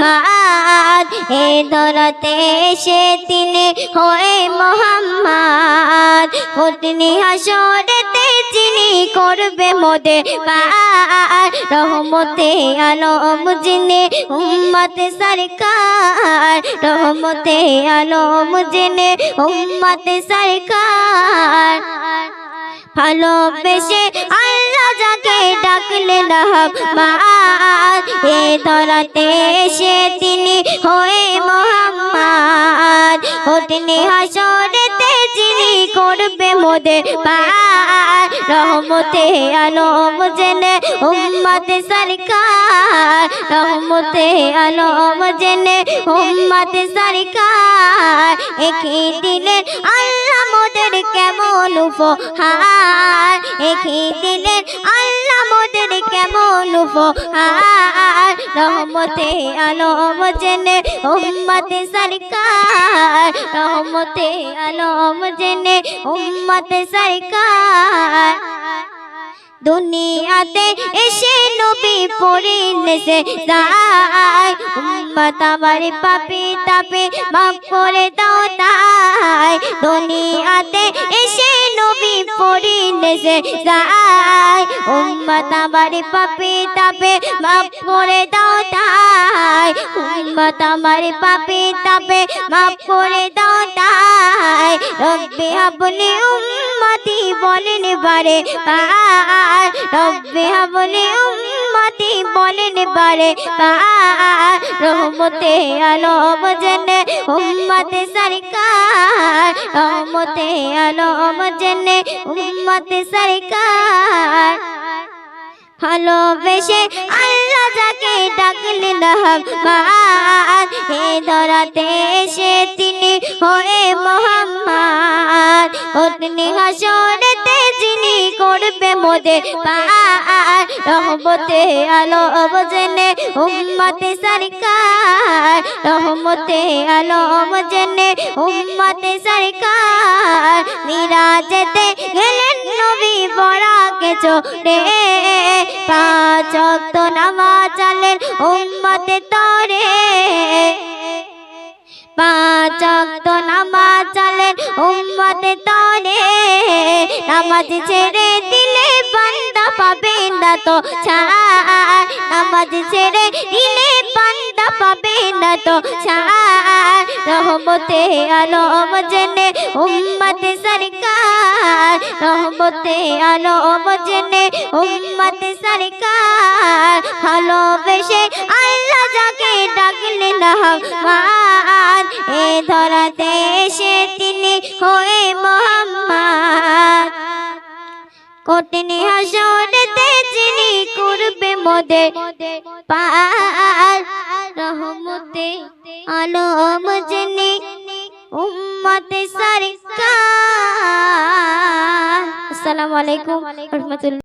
রহমাত এ ধরাতে এসে তিনি হয়ে মোহাম্মদ। পত্নী হাসরেতে যিনি করবে মোদের পার, রহমতে আলম যিনি উম্মত সরকার, রহমতে আলম যিনি উম্মত সরকার। ভালোবেসে আল্লাহ যাকে ডাকলে রহমান এ ধরাতে এসে তিনি হয়ে মোহাম্মদ। ও তিনি হাসরেতে যিনি করবে পার। রহমতে আলম জেনে উম্মত সরকার। রহমতে আলম জেনে উম্মত সরকার। একই দিলের আল্লাহ মোদের কেমন উপহার। একই দিলের আল্লাহ কেমন উপহার রহমতে আলম জেনে উম্মত সরকার। রহমতে আলম জেনে উম্মত সরকার। দুনিয়াতে এসে নবী পড়িলে সে যায় উম্মত আমার পাপি তাপে মাফ করে দাও তাই। দুনিয়াতে এসে নবী পড়িলে সে যায় উম্মত আমার পাপি তাপে মাফ করে দাও তাই। উম্মত আমার পাপি তাপে মাফ করে দাও তাই। রব্বি হাবলি উম্মতি বলেন বারে পার রব্বি হাবলি উম্মতি বলেন বারে পার রহমতে আলম জেনে উম্মত সরকার। রহমতে আলম জেনে উম্মত সরকার। ভালোবেসে আল্লাহ যাকে ডাকলেন রহমান হে ধরাতে এসে তিনি হয়ে মোহাম্মদ। অগ্নি হাসরেতে যিনি করবে মোদের পার। রহমতে আলো জেনে উম্মতে সরকার। রহমতে আলো জেনে উম্মতে সরকার। মিরাজেতে গেলেন নবী বড়াকে চোরে। পাঁচ ওয়াক্ত নামাজ চালেন উম্মতে তরে। পাঁচ ওয়াক্ত নামাজ চালেন উম্মতে তরে। নামাজ ছেড়ে বান্দা পাবে না তো ছাড় নামাজ ছেড়ে দিলে বান্দা পাবে না তো ছাড় রহমতে আলম জেনে উম্মত সরকার। রহমতে আলম জেনে উম্মত সরকার। ভালোবেসে আল্লাহ যাকে ডাকলেন রহমান এ ধরাতে এসে তিনি হয়ে কঠিন হাসরেতে যিনি করবে মোদে পার রহমতে আলম যিনি উম্মতে সরকার। আসসালামু আলাইকুম রহমতুল্লাহ।